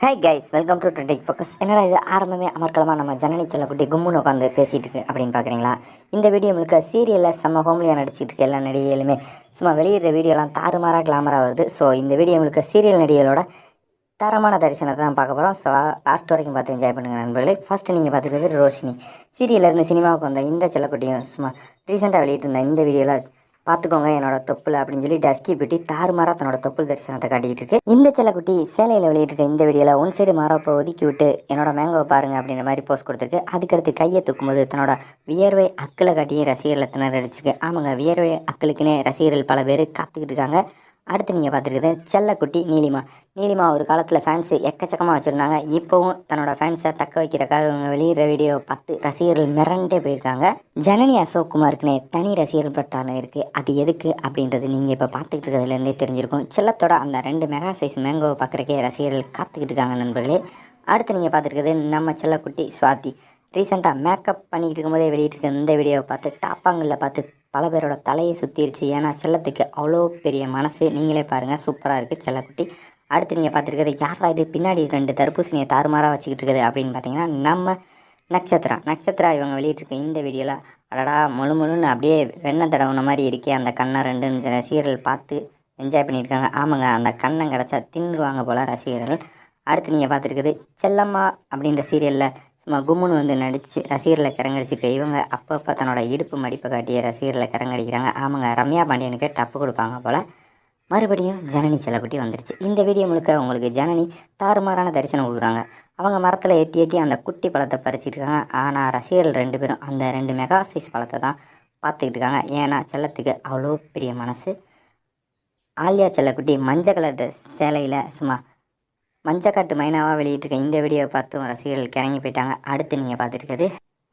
Hi guys welcome to trending focus என்னடா இது ஆரம்பமே அமர்க்கலமாக நம்ம ஜனனி செல்லக்குட்டி கும்முன்னு உட்காந்து பேசிகிட்டு இருக்கு அப்படின்னு பார்க்குறீங்களா இந்த வீடியோ முழுக்க சீரியலில் செம்ம ஹோம்லியாக நடிச்சிட்டு இருக்க எல்லா நடிகைகளுமே. சும்மா வெளியிடுற வீடியோலாம் தாறுமாறாக கிளாமராக வருது. ஸோ இந்த வீடியோ முழுக்க சீரியல் நடிகைகளோட தரமான தரிசனத்தை தான் பார்க்க போகிறோம் ஸோ லாஸ்ட் வரைக்கும் பார்த்து என்ஜாய் பண்ணுங்கள் நண்பர்களே. ஃபஸ்ட்டு நீங்கள் பார்த்துக்கிறது ரோஷினி. சீரியலில் இருந்து சினிமாவுக்கு வந்த இந்த செல்லக்குட்டியும் சும்மா ரீசெண்டாக வெளியிட்டிருந்த இந்த வீடியோவில் பார்த்துக்கோங்க என்னோட தொப்புள் அப்படின்னு சொல்லி டஸ்கி பிட்டி தாறுமாறா தன்னோட தொப்புள் தரிசனத்தை காட்டிக்கிட்டு இருக்கு. இந்த செல்லக்குட்டி சேலையில் வெளியிட்டிருக்க இந்த வீடியோவில் ஒன் சைடு மாறப்போ ஒதுக்கி விட்டு என்னோட மேங்கோ பாருங்க அப்படின்ற மாதிரி போஸ்ட் கொடுத்துருக்கு. அதுக்கடுத்து கையை தூக்கும்போது தன்னோட வியர்வை அக்களை காட்டியும் ரசிகர்களை திணறடிச்சிருக்கு ஆமாங்க வியர்வை அக்களுக்குன்னே ரசிகர்கள் பல பேர் காத்துக்கிட்டு இருக்காங்க. அடுத்து நீங்கள் பார்த்துருக்குது செல்லக்குட்டி நீலிமா. நீலிமா ஒரு காலத்தில் ஃபேன்ஸு எக்கச்சக்கமாக வச்சுருந்தாங்க. இப்போவும் தன்னோட ஃபேன்ஸை தக்க வைக்கிறக்காக இவங்க வெளியிடுற வீடியோவை பார்த்து ரசிகர்கள் மிரண்டே போயிருக்காங்க. ஜனனி அசோக்குமாருக்குனே தனி ரசிகர்கள் பட்டாளம் இருக்குது அது எதுக்கு அப்படின்றது நீங்கள் இப்போ பார்த்துக்கிட்டு இருக்கிறதுலேருந்தே தெரிஞ்சிருக்கும். செல்லத்தோட அந்த ரெண்டு மெகா சைஸ் மேங்கோவை பார்க்குறக்கே ரசிகர்கள் காத்துக்கிட்டு இருக்காங்க நண்பர்களே. அடுத்து நீங்கள் பார்த்துருக்குது நம்ம செல்லக்குட்டி சுவாதி. ரீசெண்டாக மேக்கப் பண்ணிக்கிட்டு இருக்கும்போதே வெளியிட்டிருக்க இந்த வீடியோவை பார்த்து டாப்பாங்களில் பார்த்து பல பேரோட தலையை சுற்றிருச்சு ஏன்னா செல்லத்துக்கு அவ்வளோ பெரிய மனசு. நீங்களே பாருங்கள் சூப்பராக இருக்குது செல்லக்குட்டி. அடுத்து நீங்கள் பார்த்துருக்கிறது யாரா இது? பின்னாடி ரெண்டு தர்பூசணியை தாறுமாறாக வச்சுக்கிட்டு இருக்குது அப்படின்னு பார்த்தீங்கன்னா நம்ம நட்சத்திரா. நட்சத்திரா இவங்க வெளியிட்டிருக்க இந்த வீடியோவில் அடடா முழு முழுன்னு அப்படியே வெண்ணெய் தடவுன மாதிரி இருக்கே. அந்த கண்ணை ரெண்டுன்னு ரசிகர்கள் பார்த்து என்ஜாய் பண்ணியிருக்காங்க. ஆமாங்க அந்த கண்ணை கிடச்சா தின்னுருவாங்க போல் ரசிகர்கள். அடுத்து நீங்கள் பார்த்துருக்குது செல்லம்மா அப்படின்ற சீரியலில் சும்மா கும்முன்னு வந்து நடித்து ரசிகர்களை கரங்கடிச்சிருக்க இவங்க அப்பப்போ தன்னோட இடுப்பு மடிப்பை காட்டிய ரசிகர்களை கரங்கடிக்கிறாங்க. ஆமாங்க ரம்யா பாண்டியனுக்கு டப்பு கொடுப்பாங்க போல். மறுபடியும் ஜனனி செல்லக்குட்டி வந்துருச்சு. இந்த வீடியோ முழுக்க உங்களுக்கு ஜனனி தாறுமாறான தரிசனம் கொடுக்குறாங்க. அவங்க மரத்தில் எட்டி எட்டி அந்த குட்டி பழத்தை பறிச்சிட்டு இருக்காங்க. ஆனால் ரசிகர்கள் ரெண்டு பேரும் அந்த ரெண்டு மெகா சைஸ் பழத்தை தான் பார்த்துக்கிட்டு இருக்காங்க. ஏன்னா செல்லத்துக்கு அவ்வளோ பெரிய மனசு. ஆலியா செல்லக்குட்டி மஞ்சள் கலர் ட்ரெஸ் சேலையில் சும்மா மஞ்சக்காட்டு மைனாவாக வெளியிட்டிருக்க இந்த வீடியோவை பார்த்தும் ரசிகர்கள் கிறங்கி போயிட்டாங்க. அடுத்து நீங்கள் பார்த்துருக்கிறது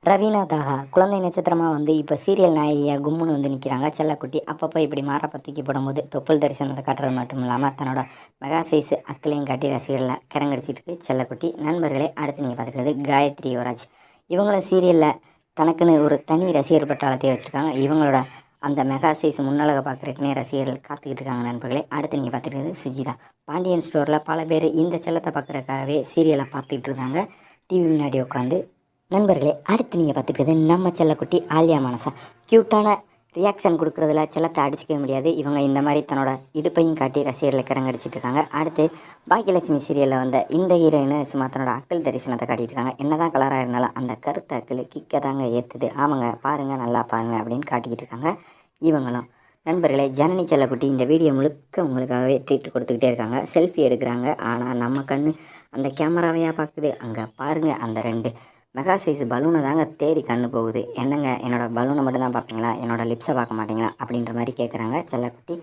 ரவீனா தாகா. குழந்தை நட்சத்திரமாக வந்து இப்போ சீரியல் நாயகியாக கும்முன்னு வந்து நிற்கிறாங்க செல்லக்குட்டி அப்பப்போ இப்படி மாறப்ப தூக்கி போடும்போது தொப்புள் தரிசனத்தை காட்டுறது மட்டும் இல்லாமல் தன்னோட மெகா சைஸ் அக்களையும் காட்டி ரசிகர்களை கிறங்கடிச்சிட்டு செல்லக்குட்டி. நண்பர்களே அடுத்து நீங்கள் பார்த்துருக்கிறது காயத்ரி யுவராஜ். இவங்கள சீரியலில் தனக்குன்னு ஒரு தனி ரசிகர் பட்டாளத்தையே வச்சுருக்காங்க. இவங்களோட அந்த மெகா சைஸ் முன்னழக பார்க்குறதுக்குனே ரசிகர்கள் காத்துக்கிட்டு இருக்காங்க நண்பர்களே. அடுத்து நீங்கள் பார்த்துருக்கிறது சுஜிதா. பாண்டியன் ஸ்டோரில் பல பேர் இந்த செல்லத்தை பார்க்குறக்காகவே சீரியலை பார்த்துக்கிட்டு இருந்தாங்க டிவி முன்னாடி உட்காந்து நண்பர்களே அடுத்து நீங்கள் பார்த்துக்கிறது நம்ம செல்லக்குட்டி ஆலியா மனசா. க்யூட்டான ரியாக்ஷன் கொடுக்குறதுல செல்லத்தை அடிச்சிக்கவே முடியாது. இவங்க இந்த மாதிரி தன்னோட இடுப்பையும் காட்டி ரசிகர்களை கரங்கடிச்சிட்டு இருக்காங்க. அடுத்து பாக்கியலட்சுமி சீரியலில் வந்த இந்த ஹீரோயின் சும்மா தன்னோட அக்கல் தரிசனத்தை காட்டிட்டு இருக்காங்க. என்னதான் கலராக இருந்தாலும் அந்த கருத்த அக்கல் கிக்க தாங்க ஏற்றுது ஆமாங்க பாருங்கள் நல்லா பாருங்கள் அப்படின்னு காட்டிக்கிட்டு இருக்காங்க இவங்களும். நண்பர்களே ஜனனி செல்லக்குட்டி இந்த வீடியோ முழுக்க உங்களுக்காகவே ட்ரீட் கொடுத்துக்கிட்டே இருக்காங்க. செல்ஃபி எடுக்கிறாங்க. ஆனால் நம்ம கண் அந்த கேமராவையாக பார்க்குது அங்கே பாருங்கள் அந்த ரெண்டு மெகா சைஸ் பலூனை தாங்க தேடி கண்ணு போகுது. என்னங்க என்னோடய பலூனை மட்டும் தான் பார்ப்பீங்களா? என்னோடய லிப்ஸை பார்க்க மாட்டீங்களா? அப்படின்ற மாதிரி கேட்குறாங்க செல்லக்குட்டி.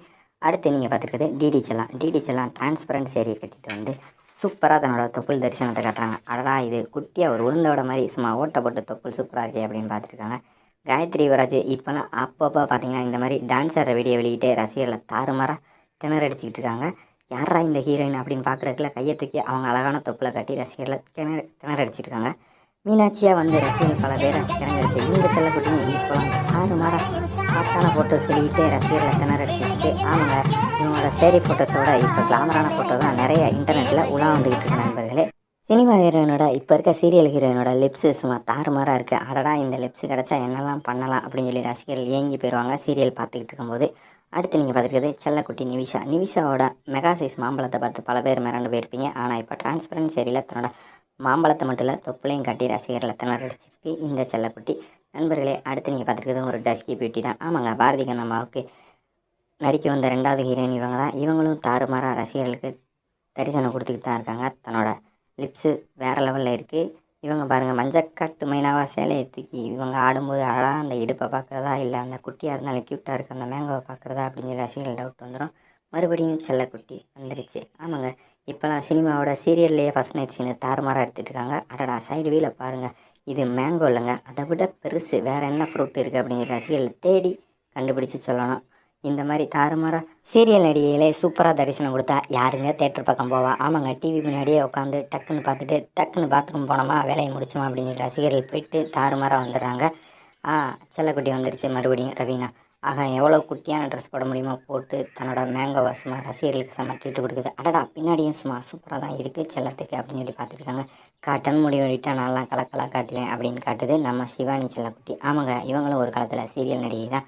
அடுத்து நீங்கள் பார்த்துருக்குது டிடி செல்லாம். டிடி செல்லாம் டிரான்ஸ்பரண்ட் சேரியை கட்டிட்டு வந்து சூப்பராக தன்னோட தொப்புள் தரிசனத்தை காட்டுறாங்க. அடடா இது குட்டியாக ஒரு உளுந்தோட மாதிரி சும்மா ஓட்ட போட்டு தொப்புள் சூப்பராக இருக்கே அப்படின்னு பார்த்துருக்காங்க. காயத்ரி யுவராஜ் இப்போலாம் அப்பப்போ பார்த்தீங்கன்னா இந்த மாதிரி டான்ஸர் வீடியோ வெளியிட்டு ரசிகர்களை தாறுமாறாக திணறடிச்சிக்கிட்டு இருக்காங்க. யாரா இந்த ஹீரோயின் அப்படின்னு பார்க்குறதுக்குள்ள கையை தூக்கி அவங்க அழகான தொப்பில் கட்டி ரசிகர்களை திணற திணறடிச்சிருக்காங்க மீனாட்சியாக வந்து ரசிகர்கள் பல பேரை இறங்கிடுச்சு. இந்த செல்லக்குட்டியும் இப்போ ஆறு மாதம் சாத்தான ஃபோட்டோ சொல்லிக்கிட்டு ரசிகர்களை திணறடிச்சுக்கிட்டு ஆமாங்க இவங்களோட சேரி ஃபோட்டோஸோட இப்போ கிளாமரான ஃபோட்டோ தான் நிறைய இன்டர்நெட்டில் உலா வந்துக்கிட்டு இருக்கு நண்பர்களே. சினிமா ஹீரோயினோட இப்போ இருக்க சீரியல் ஹீரோயினோட லிப்ஸு சும்மா தாறுமாறாக இருக்குது அடடா இந்த லிப்ஸ் கிடச்சா என்னெல்லாம் பண்ணலாம் அப்படின்னு சொல்லி ரசிகர்கள் ஏங்கி போயிடுவாங்க சீரியல் பார்த்துக்கிட்டு இருக்கும்போது அடுத்து நீங்கள் பார்த்துருக்கிறது செல்லக்குட்டி நிவிஷா. நிவிஷாவோட மெகா சைஸ் மாம்பழத்தை பார்த்து பல பேர் மிரண்டு போயிருப்பீங்க. ஆனால் இப்போ டிரான்ஸ்பரன்ஸ் ஏரியில் தன்னோட மாம்பழத்தை மட்டும் இல்லை தொப்புளையும் கட்டி ரசிகர்களை திணறடிச்சிருக்கு இந்த செல்லக்குட்டி. நண்பர்களே அடுத்து நீங்கள் பார்த்துருக்கிறது ஒரு டஸ்கி பியூட்டி தான். ஆமாங்க பாரதி கண்ணம்மாவுக்கு நடிக்க வந்த ரெண்டாவது ஹீரோயின் இவங்க தான். இவங்களும் தாறுமாறாக ரசிகர்களுக்கு தரிசனம் கொடுத்துக்கிட்டு தான் இருக்காங்க. தன்னோட லிப்ஸு வேறு லெவலில் இருக்குது இவங்க பாருங்கள் மஞ்சக்காட்டு மைனாவாக சேலையை தூக்கி இவங்க ஆடும்போது அழகாக அந்த இடுப்பை பார்க்குறதா இல்லை அந்த குட்டியாக இருந்தாலும் க்யூட்டாக இருக்குது அந்த மேங்கோவை பார்க்குறதா அப்படிங்கிற ரசிகர்கள் டவுட் வந்துடும் மறுபடியும் செல்லக்குட்டி வந்துருச்சு. ஆமாங்க இப்போலாம் சினிமாவோட சீரியல்லையே ஃபஸ்ட் நைட் சீனு தாறுமாறாக எடுத்துகிட்டு இருக்காங்க. அடடா சைடு வீல பாருங்கள் இது மேங்கோ இல்லைங்க. அதை விட பெருசு வேறு என்ன ஃப்ரூட் இருக்குது அப்படிங்கிற ரசிகர்கள் தேடி கண்டுபிடிச்சி சொல்லணும். இந்த மாதிரி தாறுமாறாக சீரியல் நடிகைகளே சூப்பராக தரிசனம் கொடுத்தா யாருங்க தேட்டர் பக்கம் போவா? ஆமாங்க டிவி முன்னாடியே உட்காந்து டக்குன்னு பார்த்துட்டு டக்குன்னு பாத்ரூம் போனோமா வேலையை முடிச்சோமா அப்படின்னு சொல்லி ரசிகர்கள் போயிட்டு தாறுமாறாக வந்துடுறாங்க. ஆ செல்லக்குட்டி வந்துருச்சு மறுபடியும் ரவீனா. ஆக எவ்வளோ குட்டியான ட்ரெஸ் போட முடியுமோ போட்டு தன்னோட மேங்கோவை சும்மா ரசிகர்களுக்கு செம்ம ட்ரீட் கொடுக்குது. அடடா பின்னாடியும் சும்மா சூப்பராக தான் இருக்குது செல்லத்துக்கு அப்படின்னு சொல்லி பார்த்துருக்காங்க காட்டன் முடி ஓடிட்டா நல்லா கலக்கலாக காட்டுவேன் அப்படின்னு காட்டுது நம்ம சிவானி செல்லக்குட்டி. ஆமாங்க இவங்களும் ஒரு காலத்தில் சீரியல் நடிகை தான்.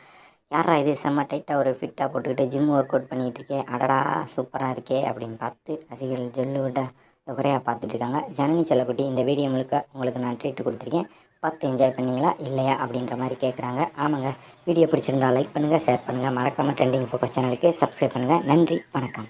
யாரா இது? செம்ம டைட்டாக ஒரு ஃபிட்டாக போட்டுக்கிட்டு ஜிம் ஒர்க் அவுட் பண்ணிகிட்டு இருக்கே அடடா சூப்பராக இருக்கே அப்படின்னு பார்த்து ரசிகர்கள் ஜொல்லு விட குறையாக பார்த்துட்டு இருக்காங்க ஜனனி செல்லக்குட்டி இந்த வீடியோ முழுக்க உங்களுக்கு நான் ட்ரீட் கொடுத்துருக்கேன். பார்த்து என்ஜாய் பண்ணீங்களா? இல்லையா? அப்படின்ற மாதிரி கேட்குறாங்க ஆமாங்க. வீடியோ பிடிச்சிருந்தா லைக் பண்ணுங்கள் ஷேர் பண்ணுங்கள் மறக்காமல் ட்ரெண்டிங் ஃபோக்கஸ் சேனலுக்கு சப்ஸ்கிரைப் பண்ணுங்கள் நன்றி வணக்கம்.